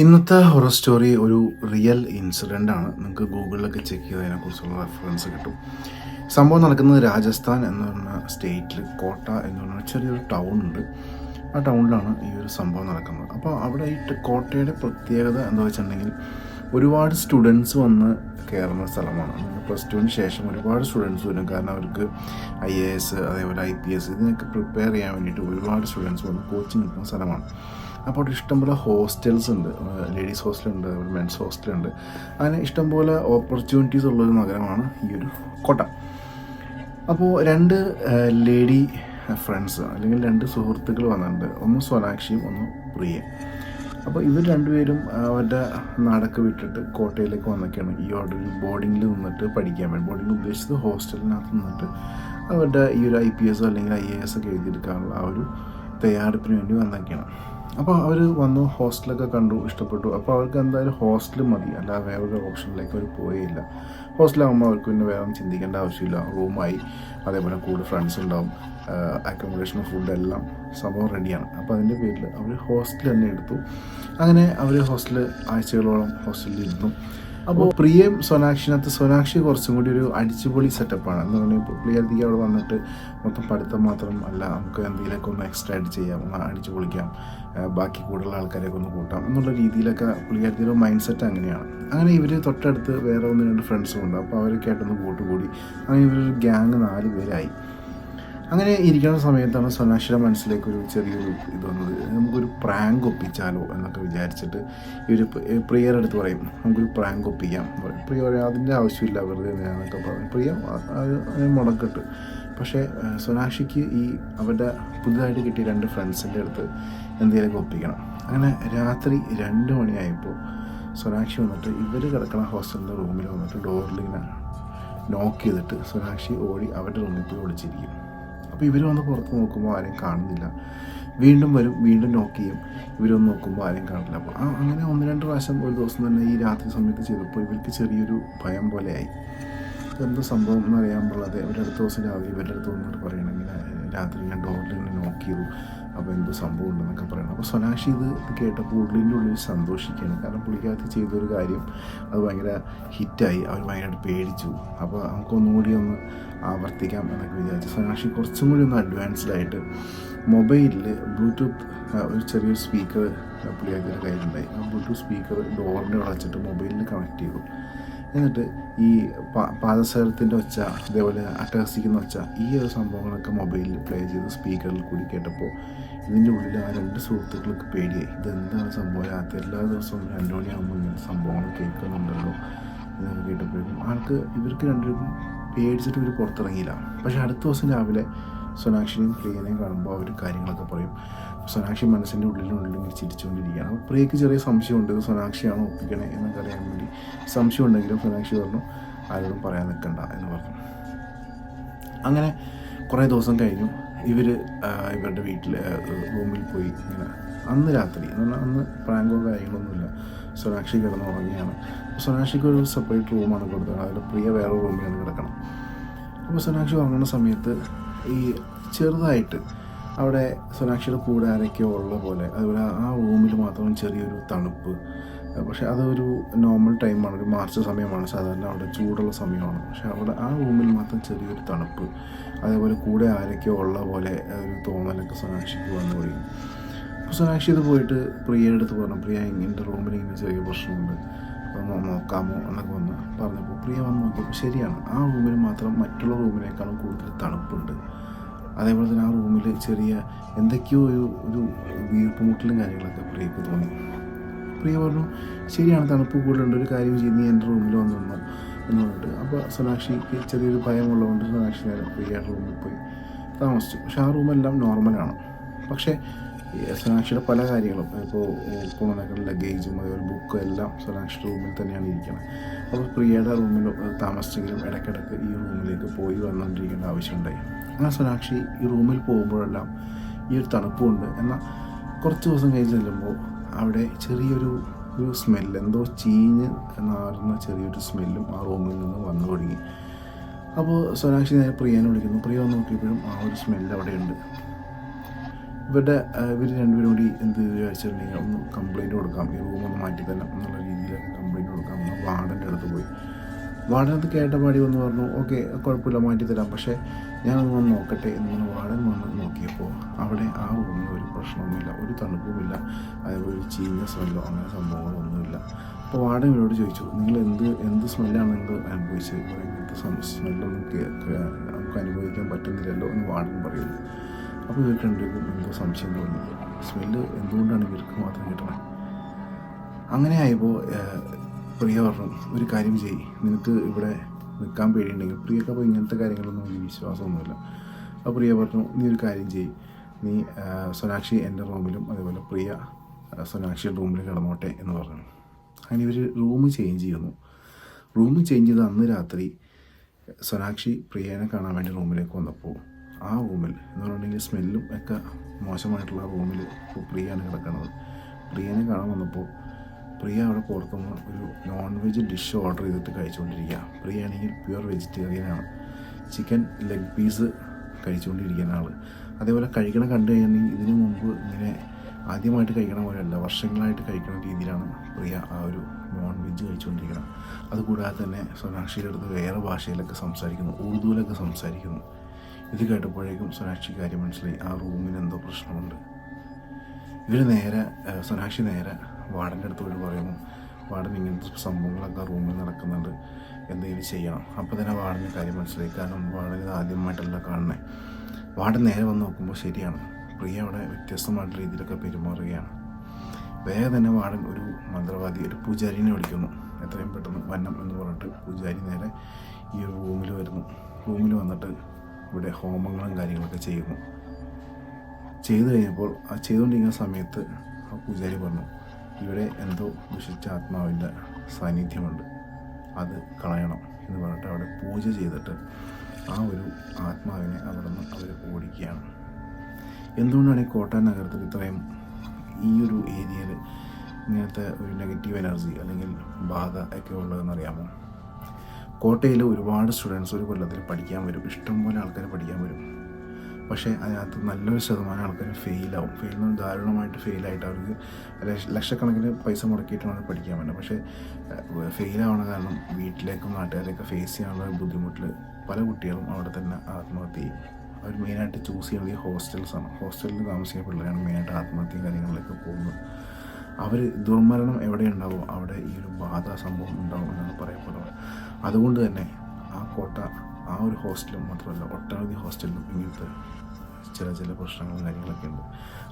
ഇന്നത്തെ horror story ഒരു real incident ആണ്. നിങ്ങൾക്ക് ഗൂഗിളിലൊക്കെ ചെക്ക് ചെയ്തതിനെക്കുറിച്ചുള്ള റെഫറൻസ് കിട്ടും. സംഭവം നടക്കുന്നത് രാജസ്ഥാൻ എന്ന് പറഞ്ഞ സ്റ്റേറ്റിൽ കോട്ട എന്ന് പറഞ്ഞ ചെറിയൊരു ടൗൺ ഉണ്ട്. ആ ടൗണിലാണ് ഈ ഒരു സംഭവം നടക്കുന്നത്. അപ്പോൾ അവിടെ ഈ കോട്ടയുടെ പ്രത്യേകത എന്താ വെച്ചിട്ടുണ്ടെങ്കിൽ ഒരുപാട് സ്റ്റുഡൻസ് വന്ന് കയറുന്ന സ്ഥലമാണ്. പ്ലസ് ടുവിന് ശേഷം ഒരുപാട് സ്റ്റുഡൻസ് വരും. കാരണം അവർക്ക് ഐ എ എസ് അതേപോലെ ഐ പി എസ് ഇതിനൊക്കെ പ്രിപ്പയർ ചെയ്യാൻ വേണ്ടിയിട്ട് ഒരുപാട് സ്റ്റുഡൻസ് വന്ന് കോച്ചിങ് കിട്ടുന്ന സ്ഥലമാണ്. അപ്പോൾ അവിടെ ഇഷ്ടംപോലെ ഹോസ്റ്റൽസ് ഉണ്ട്. ലേഡീസ് ഹോസ്റ്റലുണ്ട് മെൻസ് ഹോസ്റ്റലുണ്ട് അങ്ങനെ ഇഷ്ടംപോലെ ഓപ്പർച്യൂണിറ്റീസ് ഉള്ളൊരു നഗരമാണ് ഈ ഒരു കോട്ട. അപ്പോൾ രണ്ട് ലേഡി ഫ്രണ്ട്സ് അല്ലെങ്കിൽ രണ്ട് സുഹൃത്തുക്കൾ വന്നിട്ടുണ്ട്. ഒന്ന് സോനാക്ഷിയും ഒന്ന് പ്രിയ അപ്പോൾ ഇവർ രണ്ടുപേരും അവരുടെ നാടൊക്കെ വിട്ടിട്ട് കോട്ടയിലേക്ക് വന്നൊക്കെയാണ്. ഈ ഒരു ബോർഡിങ്ങിൽ നിന്നിട്ട് പഠിക്കാൻ വേണ്ടി. ബോർഡിങ്ങിൽ ഉദ്ദേശിച്ചത് ഹോസ്റ്റലിനകത്ത് നിന്നിട്ട് അവരുടെ ഈ ഒരു ഐ പി എസ് അല്ലെങ്കിൽ ഐ എ എസ് ഒക്കെ എഴുതിയെടുക്കാനുള്ള ആ ഒരു തയ്യാറെടുപ്പിന് വേണ്ടി വന്നൊക്കെയാണ്. അപ്പോൾ അവർ വന്നു ഹോസ്റ്റലൊക്കെ കണ്ടു ഇഷ്ടപ്പെട്ടു. അപ്പോൾ അവർക്ക് എന്തായാലും ഹോസ്റ്റൽ മതി. അല്ല വേറൊരു ഓപ്ഷനിലേക്ക് അവർ പോയേയില്ല. ഹോസ്റ്റലാകുമ്പോൾ അവർക്ക് പിന്നെ വേറെ ചിന്തിക്കേണ്ട ആവശ്യമില്ല. റൂമായി അതേപോലെ കൂടെ ഫ്രണ്ട്സ് ഉണ്ടാവും. അക്കോമഡേഷൻ ഫുഡ് എല്ലാം സംഭവം റെഡിയാണ് അപ്പോൾ അതിന്റെ പേരിൽ അവർ ഹോസ്റ്റൽ തന്നെ എടുത്തു. അങ്ങനെ അവർ ഹോസ്റ്റൽ ആഴ്ചകളോളം ഹോസ്റ്റലിൽ ഇരുന്നു. അപ്പോൾ പ്രിയം സോനാക്ഷിനകത്ത് സോനാക്ഷി കുറച്ചും കൂടി ഒരു അടിച്ചുപൊളി സെറ്റപ്പാണ്. എന്ന് പറഞ്ഞാൽ പ്രിയർത്തിക്ക് അവിടെ വന്നിട്ട് മൊത്തം പഠിത്തം മാത്രം അല്ല നമുക്ക് എന്തെങ്കിലുമൊക്കെ ഒന്ന് എക്സ്ട്രാ ആയിട്ട് ചെയ്യാം ഒന്ന് അടിച്ചു പൊളിക്കാം ബാക്കി കൂടുതലുള്ള ആൾക്കാരെയൊക്കെ ഒന്ന് കൂട്ടാം എന്നുള്ള രീതിയിലൊക്കെ പുള്ളിക്കാരത്തിയുടെ മൈൻഡ് സെറ്റ് അങ്ങനെയാണ്. അങ്ങനെ ഇവർ തൊട്ടടുത്ത് വേറെ ഒന്ന് രണ്ട് ഫ്രണ്ട്സും ഉണ്ട്. അപ്പോൾ അവരൊക്കെ ആയിട്ടൊന്ന് കൂട്ടുകൂടി. അങ്ങനെ ഇവരൊരു ഗ്യാങ് നാല് പേരായി. അങ്ങനെ ഇരിക്കുന്ന സമയത്താണ് സോനാക്ഷിയുടെ മനസ്സിലേക്ക് ഒരു ചെറിയൊരു ഇത് വന്നത്. നമുക്കൊരു പ്രാങ്ക് ഒപ്പിച്ചാലോ എന്നൊക്കെ വിചാരിച്ചിട്ട് ഒരു പ്രിയർ അടുത്ത് പറയും നമുക്കൊരു പ്രാങ്ക് ഒപ്പിക്കാം. പ്രിയ പറയും അതിന്റെ ആവശ്യമില്ല വെറുതെ എന്നൊക്കെ പറയും. പ്രിയ മുടക്കിട്ട്. പക്ഷേ സോനാക്ഷിക്ക് ഈ അവരുടെ പുതുതായിട്ട് കിട്ടിയ രണ്ട് ഫ്രണ്ട്സിന്റെ അടുത്ത് എന്തെങ്കിലുമൊക്കെ ഒപ്പിക്കണം. അങ്ങനെ രാത്രി രണ്ട് മണിയായപ്പോൾ സോനാക്ഷി വന്നിട്ട് ഇവർ കിടക്കുന്ന ഹോസ്റ്റലിന്റെ റൂമിൽ വന്നിട്ട് ഡോറിൽ ഇങ്ങനെ നോക്ക് ചെയ്തിട്ട് സോനാക്ഷി ഓടി അവരുടെ റൂമിൽ പോയി ഒളിച്ചിരിക്കും. അപ്പോൾ ഇവർ വന്ന് പുറത്ത് നോക്കുമ്പോൾ ആരെയും കാണുന്നില്ല. വീണ്ടും വരും വീണ്ടും നോക്ക് ചെയ്യും. ഇവരൊന്ന് നോക്കുമ്പോൾ ആരെയും കാണില്ല അപ്പോൾ ആ അങ്ങനെ ഒന്ന് രണ്ട് പ്രാവശ്യം ഒരു ദിവസം തന്നെ ഈ രാത്രി സമയത്ത് ചെയ്തപ്പോൾ ഇവർക്ക് ചെറിയൊരു ഭയം പോലെയായി എന്ത് സംഭവം എന്നറിയാൻ പാടില്ലാതെ അവരുടെ അടുത്ത ദിവസം രാവിലെ ഇവരുടെ അടുത്ത് വന്നിട്ട് പറയണം ഇങ്ങനെ രാത്രി ഞാൻ ഡോറിൽ ഇങ്ങനെ ചെയ്തു. അപ്പോൾ എന്തോ സംഭവം ഉണ്ടെന്നൊക്കെ പറയണം. അപ്പോൾ സൊനാക്ഷി ഇത് കേട്ടപ്പോൾ ഉള്ളിന്റെ ഉള്ളിൽ സന്തോഷിക്കുകയാണ്. കാരണം പുള്ളിക്കകത്ത് ചെയ്തൊരു കാര്യം അത് ഭയങ്കര ഹിറ്റായി. അവർ ഭയങ്കരമായിട്ട് പേടിച്ചു. അപ്പോൾ നമുക്കൊന്നുകൂടി ഒന്ന് ആവർത്തിക്കാം എന്നൊക്കെ വിചാരിച്ചു. സൊനാക്ഷി കുറച്ചും കൂടി ഒന്ന് അഡ്വാൻസ്ഡായിട്ട് മൊബൈലിൽ ബ്ലൂടൂത്ത് ഒരു ചെറിയൊരു സ്പീക്കർ പുള്ളിയാക്കിയുടെ കയ്യിലുണ്ടായി ആ ബ്ലൂടൂത്ത് സ്പീക്കർ ഡോറിന്റെ അവിടെ വെച്ചിട്ട് മൊബൈലിൽ കണക്ട് ചെയ്തു. എന്നിട്ട് ഈ പാദസരത്തിന്റെ ഒച്ച അതേപോലെ അട്ടഹസിക്കുന്ന ഒച്ച ഈ ഒരു സംഭവങ്ങളൊക്കെ മൊബൈലിൽ പ്ലേ ചെയ്ത് സ്പീക്കറിൽ കൂടി കേട്ടപ്പോൾ ഇതിന്റെ ഉള്ളിൽ ആ രണ്ട് സുഹൃത്തുക്കൾക്ക് പേടിയായി. ഇതെന്താണ് സംഭവം? രാത്രി എല്ലാ ദിവസവും രണ്ടു മണിയാകുമ്പോൾ ഇങ്ങനത്തെ സംഭവങ്ങൾ കേൾക്കുന്നുണ്ടല്ലോ എന്നൊക്കെ കേട്ടപ്പോഴേക്കും ആൾക്ക് ഇവർക്ക് രണ്ടുപേർക്കും പേടിച്ചിട്ട് ഇവർ പുറത്തിറങ്ങിയില്ല. പക്ഷേ അടുത്ത ദിവസം രാവിലെ സൊനാക്ഷിനെയും പ്രിയനെയും കാണുമ്പോൾ അവർ കാര്യങ്ങളൊക്കെ പറയും. സോനാക്ഷി മനസ്സിന്റെ ഉള്ളിലുള്ളിൽ ഇങ്ങനെ ചിരിച്ചുകൊണ്ടിരിക്കുകയാണ്. അപ്പോൾ പ്രിയക്ക് ചെറിയ സംശയമുണ്ട് ഇത് സോനാക്ഷിയാണോ ഒപ്പിക്കണേ എന്നൊക്കെ അറിയാൻ വേണ്ടി. സംശയം ഉണ്ടെങ്കിലും സോനാക്ഷി പറഞ്ഞു ആരോടും പറയാൻ നിൽക്കണ്ട എന്ന് പറഞ്ഞു. അങ്ങനെ കുറേ ദിവസം കഴിഞ്ഞു. ഇവർ ഇവരുടെ വീട്ടിൽ റൂമിൽ പോയി ഇങ്ങനെ അന്ന് രാത്രി എന്ന് പറഞ്ഞാൽ അന്ന് പ്രാങ്കോ കാര്യങ്ങളൊന്നുമില്ല. സോനാക്ഷി കിടന്ന് ഉറങ്ങിയാണ് സോനാക്ഷിക്ക് ഒരു സെപ്പറേറ്റ് റൂമാണ് കൊടുത്തത്. അതിൽ പ്രിയ വേറെ റൂമിലാണ് കിടക്കണം അപ്പോൾ സോനാക്ഷി ഉറങ്ങുന്ന സമയത്ത് ഈ ചെറുതായിട്ട് അവിടെ സൊനാക്ഷിയുടെ കൂടെ ആരൊക്കെയോ ഉള്ള പോലെ. അതുപോലെ ആ റൂമിൽ മാത്രം ചെറിയൊരു തണുപ്പ്. പക്ഷെ അതൊരു നോർമൽ ടൈമാണ് ഒരു മാർച്ച് സമയമാണ്. സാധാരണ അവിടെ ചൂടുള്ള സമയമാണ്. പക്ഷെ അവിടെ ആ റൂമിൽ മാത്രം ചെറിയൊരു തണുപ്പ്. അതേപോലെ കൂടെ ആരൊക്കെയോ ഉള്ള പോലെ ഒരു തോന്നലൊക്കെ സൊനാക്ഷിക്ക് വന്നു പോയി. അപ്പോൾ സൊനാക്ഷി ഇത് പോയിട്ട് പ്രിയയുടെ അടുത്ത് പറഞ്ഞു പ്രിയ എന്റെ റൂമിൽ ഇങ്ങനെ ചെറിയ പ്രശ്നമുണ്ട്. അപ്പം നോക്കാമോ? എന്നൊക്കെ വന്ന് പറഞ്ഞപ്പോൾ പ്രിയ വന്ന് നോക്കിയപ്പോൾ ശരിയാണ്. ആ റൂമിൽ മാത്രം മറ്റുള്ള റൂമിനേക്കാളും കൂടുതൽ തണുപ്പുണ്ട്. അതേപോലെ തന്നെ ആ റൂമിൽ ചെറിയ എന്തൊക്കെയോ ഒരു ഒരു വീർപ്പുമുട്ടലും കാര്യങ്ങളൊക്കെ പ്രിയക്ക് തോന്നി. പ്രിയ പറഞ്ഞു ശരിയാണ് തണുപ്പ് കൂടുതലുണ്ട്. ഒരു കാര്യം ചെയ്ത് നീ എന്റെ റൂമിൽ വന്നു എന്ന് പറഞ്ഞിട്ട്. അപ്പോൾ സോനാക്ഷിക്ക് ചെറിയൊരു ഭയമുള്ളതുകൊണ്ട് സോനാക്ഷി നേരെ പ്രിയയുടെ റൂമിൽ പോയി താമസിച്ചു. പക്ഷേ ആ റൂമെല്ലാം നോർമലാണ് പക്ഷേ സൊനാക്ഷിയുടെ പല കാര്യങ്ങളും ഇപ്പോൾ കൊണ്ടുവന്നേക്കുന്ന ലഗേജും അതുപോലെ ബുക്കും എല്ലാം സോനാക്ഷിയുടെ റൂമിൽ തന്നെയാണ് ഇരിക്കുന്നത്. അപ്പോൾ പ്രിയയുടെ റൂമിൽ താമസിച്ചെങ്കിലും ഇടയ്ക്കിടയ്ക്ക് ഈ റൂമിലേക്ക് പോയി വന്നുകൊണ്ടിരിക്കേണ്ട ആവശ്യമുണ്ടായി. അങ്ങനെ സോനാക്ഷി ഈ റൂമിൽ പോകുമ്പോഴെല്ലാം ഈ ഒരു തണുപ്പുണ്ട്. എന്നാൽ കുറച്ച് ദിവസം കഴിഞ്ഞ് ചെല്ലുമ്പോൾ അവിടെ ചെറിയൊരു ഒരു സ്മെല്ല് എന്തോ ചീഞ്ഞ് നാറുന്ന ചെറിയൊരു സ്മെല്ലും ആ റൂമിൽ നിന്ന് വന്നു തുടങ്ങി അപ്പോൾ സോനാക്ഷി നേരെ പ്രിയനെ വിളിക്കുന്നു. പ്രിയ വന്ന് നോക്കിയപ്പോഴും ആ ഒരു സ്മെല്ല് അവിടെയുണ്ട്. ഇവരുടെ ഇവർ രണ്ടുപേരും കൂടി എന്ത് വിചാരിച്ചിട്ടുണ്ടെങ്കിൽ ഒന്ന് കംപ്ലയിന്റ് കൊടുക്കാം. ഈ റൂമൊന്ന് മാറ്റി തന്നെ എന്നുള്ള രീതിയിൽ കംപ്ലയിന്റ് കൊടുക്കാം. വാർഡന്റെ അടുത്ത് പോയി. അത് കേട്ട പാടി വന്ന് പറഞ്ഞു ഓക്കെ കുഴപ്പമില്ല മാറ്റി തരാം. പക്ഷേ ഞാനൊന്ന് വന്ന് നോക്കട്ടെ എന്ന് വാടൻ വന്ന് നോക്കിയപ്പോൾ അവിടെ ആ റൂമിൽ ഒരു പ്രശ്നമൊന്നുമില്ല ഒരു തണുപ്പുമില്ല അതേപോലെ ഒരു ചീഞ്ഞ സ്മെല്ലോ അങ്ങനെ സംഭവങ്ങളൊന്നുമില്ല. അപ്പോൾ വാടൻ ഇവരോട് ചോദിച്ചു നിങ്ങൾ എന്ത് എന്ത് സ്മെല്ലാണ് നിങ്ങൾ അനുഭവിച്ചത്? ഇങ്ങനത്തെ സ്മെല്ലൊന്നും നമുക്ക് അനുഭവിക്കാൻ പറ്റുന്നില്ലല്ലോ എന്ന് വാടൻ പറയുന്നു. അപ്പോൾ ഇവർക്ക് രണ്ടുപേർക്കും എന്തോ സംശയം തോന്നി. സ്മെല്ല് എന്തുകൊണ്ടാണ് ഇവർക്ക് മാത്രം കിട്ടണേ? അങ്ങനെ ആയപ്പോൾ പ്രിയ പറഞ്ഞു. ഒരു കാര്യം ചെയ്യ്. നിനക്ക് ഇവിടെ നിൽക്കാൻ പേടിയുണ്ടെങ്കിൽ പ്രിയക്ക് അപ്പോൾ ഇങ്ങനത്തെ കാര്യങ്ങളൊന്നും വലിയ വിശ്വാസമൊന്നുമില്ല. അപ്പോൾ പ്രിയ പറഞ്ഞു നീ ഒരു കാര്യം ചെയ്യ്. നീ സൊനാക്ഷി എന്റെ റൂമിലും അതേപോലെ പ്രിയ സൊനാക്ഷിയുടെ റൂമിൽ കിടന്നോട്ടെ എന്ന് പറഞ്ഞു. അങ്ങനെ ഇവർ റൂം ചേഞ്ച് ചെയ്യുന്നു. റൂം ചേഞ്ച് ചെയ്ത് അന്ന് രാത്രി സൊനാക്ഷി പ്രിയനെ കാണാൻ വേണ്ടി റൂമിലേക്ക് വന്നപ്പോൾ ആ റൂമിൽ എന്ന് പറഞ്ഞിട്ടുണ്ടെങ്കിൽ സ്മെല്ലും ഒക്കെ മോശമായിട്ടുള്ള റൂമിൽ പ്രിയയാണ് കിടക്കുന്നത്. പ്രിയനെ കാണാൻ വന്നപ്പോൾ പ്രിയ അവിടെ പുറത്തുനിന്ന് ഒരു നോൺ വെജ് ഡിഷ് ഓർഡർ ചെയ്തിട്ട് കഴിച്ചുകൊണ്ടിരിക്കുക. പ്രിയ ആണെങ്കിൽ പ്യുവർ വെജിറ്റേറിയനാണ് ചിക്കൻ ലെഗ് പീസ് കഴിച്ചുകൊണ്ടിരിക്കുന്ന ആൾ അതേപോലെ കഴിക്കണം കണ്ടു കഴിഞ്ഞാൽ ഇതിനു മുമ്പ് ഇങ്ങനെ ആദ്യമായിട്ട് കഴിക്കണ പോലെയല്ല വർഷങ്ങളായിട്ട് കഴിക്കുന്ന രീതിയിലാണ് പ്രിയ ആ ഒരു നോൺ വെജ് കഴിച്ചുകൊണ്ടിരിക്കണം അതുകൂടാതെ തന്നെ സോനാക്ഷിയുടെ അടുത്ത് വേറെ ഭാഷയിലൊക്കെ സംസാരിക്കുന്നു ഉറുദുവിലൊക്കെ സംസാരിക്കുന്നു. ഇത് കേട്ടപ്പോഴേക്കും സോനാക്ഷി കാര്യം മനസ്സിലായി ആ റൂമിന് എന്തോ പ്രശ്നമുണ്ട്. ഇവർ നേരെ സോനാക്ഷി നേരെ വാർഡന്റെ അടുത്ത് പോയി പറയുന്നു വാർഡൻ ഇങ്ങനത്തെ സംഭവങ്ങളൊക്കെ റൂമിൽ നടക്കുന്നുണ്ട് എന്തെങ്കിലും ചെയ്യണം. അപ്പോൾ തന്നെ വാർഡന് കാര്യം മനസ്സിലായി. കാരണം വാർഡൻ ഇത് ആദ്യമായിട്ടല്ല കാണുന്നത് വാർഡൻ നേരെ വന്ന് നോക്കുമ്പോൾ ശരിയാണ്. പ്രിയ അവിടെ വ്യത്യസ്തമായിട്ടുള്ള രീതിയിലൊക്കെ പെരുമാറുകയാണ്. വേഗം തന്നെ വാർഡൻ ഒരു മന്ത്രവാദി ഒരു പൂജാരിനെ വിളിക്കുന്നു. എത്രയും പെട്ടെന്ന് വന്നം എന്ന് പറഞ്ഞിട്ട് പൂജാരി നേരെ ഈ ഒരു റൂമിൽ വരുന്നു. റൂമിൽ വന്നിട്ട് ഇവിടെ ഹോമങ്ങളും കാര്യങ്ങളൊക്കെ ചെയ്യുന്നു. ചെയ്തു കഴിഞ്ഞപ്പോൾ ആ ചെയ്തുകൊണ്ടിരിക്കുന്ന സമയത്ത് ആ പൂജാരി പറഞ്ഞു ഇവിടെ എന്തോ ദുഷിച്ച ആത്മാവിന്റെ സാന്നിധ്യമുണ്ട്. അത് കളയണം എന്ന് പറഞ്ഞിട്ട് അവിടെ പൂജ ചെയ്തിട്ട് ആ ഒരു ആത്മാവിനെ അവിടെ നിന്ന് അവർ ഓടിക്കുകയാണ്. എന്തുകൊണ്ടാണ് ഈ കോട്ടയം നഗരത്തിൽ ഇത്രയും ഈ ഒരു ഏരിയയിൽ ഇങ്ങനത്തെ ഒരു നെഗറ്റീവ് എനർജി അല്ലെങ്കിൽ ബാധ ഒക്കെ ഉള്ളതെന്ന് അറിയാമോ? കോട്ടയിൽ ഒരുപാട് സ്റ്റുഡൻസ് ഒരു കൊല്ലത്തിൽ പഠിക്കാൻ വരും. ഇഷ്ടംപോലെ ആൾക്കാർ പഠിക്കാൻ വരും. പക്ഷേ അതിനകത്ത് നല്ലൊരു ശതമാനം ആൾക്കാർ ഫെയിലാവും. പറഞ്ഞാൽ ദാരുണമായിട്ട് ഫെയിലായിട്ട് അവർക്ക് ലക്ഷ- ലക്ഷക്കണക്കിന് പൈസ മുടക്കിയിട്ടാണ് പഠിക്കാൻ പറ്റുന്നത് പക്ഷേ ഫെയിലാവണ കാരണം വീട്ടിലേക്കും നാട്ടുകാരെയൊക്കെ ഫേസ് ചെയ്യാനുള്ള ബുദ്ധിമുട്ടിൽ പല കുട്ടികളും അവിടെ തന്നെ ആത്മഹത്യ ചെയ്യും. അവർ മെയിനായിട്ട് ചൂസ് ചെയ്യുന്നത് ഈ ഹോസ്റ്റൽസ് ആണ്. ഹോസ്റ്റലിൽ താമസിക്കുന്ന പിള്ളേരാണ് മെയിനായിട്ട് ആത്മഹത്യയും കാര്യങ്ങളിലേക്ക് പോകുന്നത്. അവർ ദുർമരണം എവിടെ ഉണ്ടാവും? അവിടെ ഈ ഒരു ബാധ സംഭവം ഉണ്ടാവും എന്നാണ് പറയപ്പെടുന്നത് അതുകൊണ്ട് തന്നെ ആ കോട്ട ആ ഒരു ഹോസ്റ്റലും മാത്രമല്ല ഒട്ടനവധി ഹോസ്റ്റലിലും ഇങ്ങനത്തെ ചില ചില പ്രശ്നങ്ങളും കാര്യങ്ങളൊക്കെ ഉണ്ട്.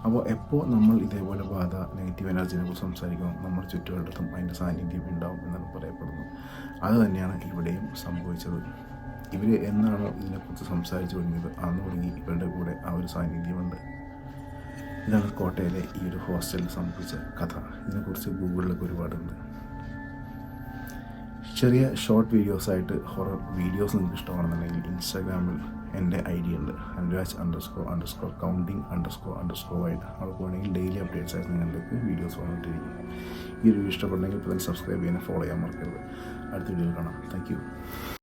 അപ്പോൾ എപ്പോൾ നമ്മൾ ഇതേപോലെ ബാധ നെഗറ്റീവ് എനർജിനെ കുറിച്ച് സംസാരിക്കുമ്പോൾ നമ്മുടെ ചുറ്റുവട്ടത്തും അതിന്റെ സാന്നിധ്യം ഉണ്ടാവും എന്നാണ് പറയപ്പെടുന്നത്. അത് തന്നെയാണ് ഇവിടെയും സംഭവിച്ചത്. ഇവർ എന്നാണോ ഇതിനെക്കുറിച്ച് സംസാരിച്ചു തുടങ്ങിയത്? അന്ന് തുടങ്ങി ഇവരുടെ കൂടെ ആ ഒരു സാന്നിധ്യമുണ്ട്. ഇതാണ് കോട്ടയിലെ ഈ ഒരു ഹോസ്റ്റലിൽ സംഭവിച്ച കഥ. ഇതിനെക്കുറിച്ച് ഗൂഗിളിലൊക്കെ ഒരുപാടുണ്ട്. ചെറിയ ഷോർട്ട് വീഡിയോസായിട്ട് ഹൊറർ വീഡിയോസ് നിങ്ങൾക്ക് ഇഷ്ടമാണെന്നുണ്ടെങ്കിൽ ഇൻസ്റ്റാഗ്രാമിൽ എന്റെ ഐ ഡി ഉണ്ട്. Anuraj underscore underscore counting underscore underscore ആയിട്ട് അവിടെ പോകണമെങ്കിൽ ഡെയിലി അപ്ഡേറ്റ്സ് ആയിട്ട് നിങ്ങളുടെ വീഡിയോസ് വന്നിട്ടിരിക്കും ഈ ഒരു വീഡിയോ ഇഷ്ടപ്പെട്ടെങ്കിൽ ഇപ്പോൾ സബ്സ്ക്രൈബ് ചെയ്യാൻ ഫോളോ ചെയ്യാൻ മറക്കരുത്. അടുത്ത വീഡിയോയിൽ കാണാം. താങ്ക്